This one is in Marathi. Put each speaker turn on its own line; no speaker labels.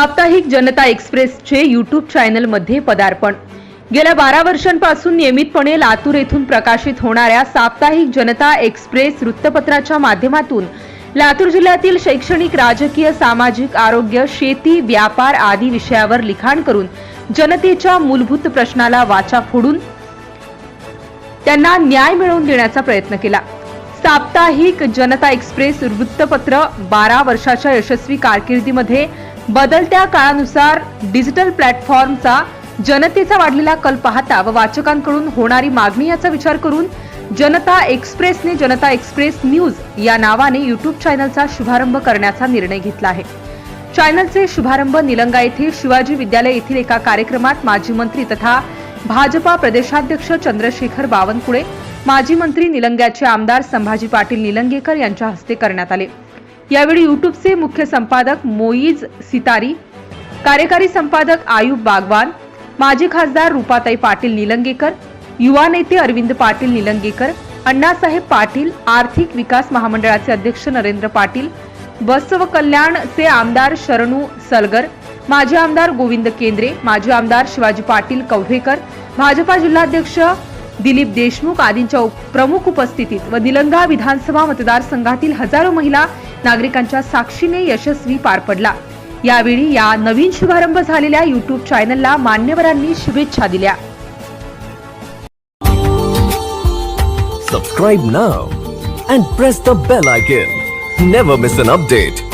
साप्ताहिक जनता एक्सप्रेसचे यूट्यूब चॅनलमध्ये पदार्पण. गेल्या बारा वर्षांपासून नियमितपणे लातूर येथून प्रकाशित होणाऱ्या साप्ताहिक जनता एक्सप्रेस वृत्तपत्राच्या माध्यमातून लातूर जिल्ह्यातील शैक्षणिक राजकीय सामाजिक आरोग्य शेती व्यापार आदी विषयावर लिखाण करून जनतेच्या मूलभूत प्रश्नाला वाचा फोडून त्यांना न्याय मिळवून देण्याचा प्रयत्न केला. साप्ताहिक जनता एक्सप्रेस वृत्तपत्र बारा वर्षाच्या यशस्वी कारकिर्दीमध्ये बदलत्या काळानुसार डिजिटल प्लॅटफॉर्मचा जनतेचा वाढलेला कल पाहता व वाचकांकडून होणारी मागणी याचा विचार करून जनता एक्सप्रेसने जनता एक्सप्रेस न्यूज या नावाने युट्यूब चॅनलचा शुभारंभ करण्याचा निर्णय घेतला आहे. चॅनलचे शुभारंभ निलंगा येथे शिवाजी विद्यालय येथील एका कार्यक्रमात माजी मंत्री तथा भाजपा प्रदेशाध्यक्ष चंद्रशेखर बावनकुळे माजी मंत्री निलंग्याचे आमदार संभाजी पाटील निलंगेकर यांच्या हस्ते करण्यात आले. यावेळी युट्यूबचे मुख्य संपादक मोईज सितारी कार्यकारी संपादक आयुब बागवान माजी खासदार रुपाताई पाटील निलंगेकर युवा नेते अरविंद पाटील निलंगेकर अण्णासाहेब पाटील आर्थिक विकास महामंडळाचे अध्यक्ष नरेंद्र पाटील बसव कल्याणचे आमदार शरणू सलगर माजी आमदार गोविंद केंद्रे माजी आमदार शिवाजी पाटील कव्हेकर भाजपा जिल्हाध्यक्ष दिलीप देशमुख आदींच्या उप- प्रमुख उपस्थितीत व निलंगा विधानसभा मतदारसंघातील हजारो महिला नागरिकांच्या साक्षीने यशस्वी पार पडला यावेळी या नवीन शुभारंभ झालेल्या युट्यूब चॅनलला मान्यवरांनी शुभेच्छा दिल्या
Subscribe now and press the bell icon. Never miss an update.